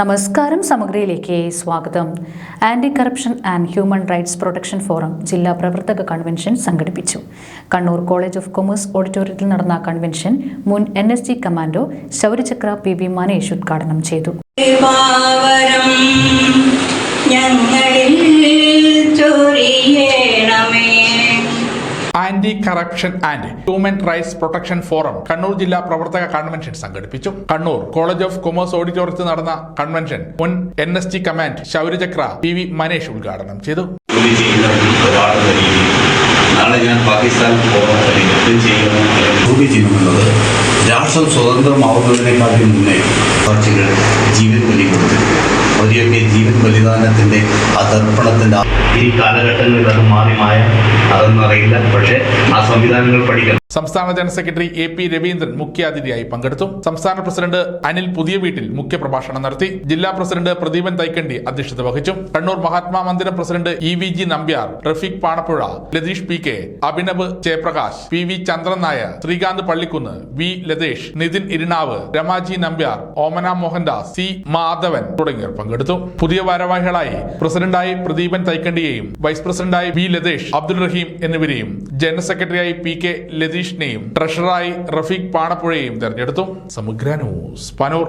നമസ്കാരം സമഗ്രയിലേക്ക് സ്വാഗതം. Anti corruption and human rights protection forum ജില്ലാ പ്രവർത്തക കൺവെൻഷൻ സംഘടിപ്പിച്ചു. കണ്ണൂർ കോളേജ് ഓഫ് കൊമേഴ്സ് ഓഡിറ്റോറിയത്തിൽ നടന്ന കൺവെൻഷൻ മുൻ N S G commando Shauryachakra P B Manesh ഉദ്ഘാടനം ചെയ്തു. Anti corruption and human rights protection forum Kannur ജില്ലാ പ്രവർത്തക കൺവെൻഷൻ സംഘടിപ്പിച്ചു. കണ്ണൂർ കോളേജ് ഓഫ് കൊമേഴ്സ് ഓഡിറ്റോറിയത്തിൽ നടന്ന കൺവെൻഷൻ മുൻ N S T command Shauryachakra P V Manesh ഉദ്ഘാടനം ചെയ്തു. രാഷ്ട്രം സ്വതന്ത്രമാവുന്നതിനേക്കാളും മുന്നേ പാർട്ടികൾ ജീവൻ ബലിദാനത്തിന്റെ ആ ഈ കാലഘട്ടങ്ങളിൽ അത് മാറി മായ അതൊന്നറിയില്ല. പക്ഷേ ആ സംവിധാനങ്ങൾ പഠിക്കണം. സംസ്ഥാന general secretary A P Raveendran മുഖ്യാതിഥിയായി പങ്കെടുത്തു. സംസ്ഥാന പ്രസിഡന്റ് അനിൽ പുതിയ വീട്ടിൽ മുഖ്യപ്രഭാഷണം നടത്തി. ജില്ലാ പ്രസിഡന്റ് പ്രദീപൻ തൈക്കണ്ടി അധ്യക്ഷത വഹിച്ചു. Kannur Mahatma Mandiram president E V G Nambiar Rafeeq Panappuzha Latheesh P K Abhinav Jayaprakash P V Chandran Nair Sreekanth Pallikkunnu V Lathesh Nithin Irinave Ramaji Nambiar Omana Mohandas C Madhavan തുടങ്ങിയവർ പങ്കെടുത്തു. പുതിയ ഭാരവാഹികളായി പ്രസിഡന്റായി പ്രദീപൻ തൈക്കണ്ടിയെയും vice പ്രസിഡന്റായി V Lathesh Abdul റഹീം എന്നിവരെയും general സെക്രട്ടറിയായി P K ലതീഷിനെയും ട്രഷററായി റഫീഖ് പാണപ്പുഴയെയും തെരഞ്ഞെടുത്തു. സമഗ്ര ന്യൂസ് പനൂർ.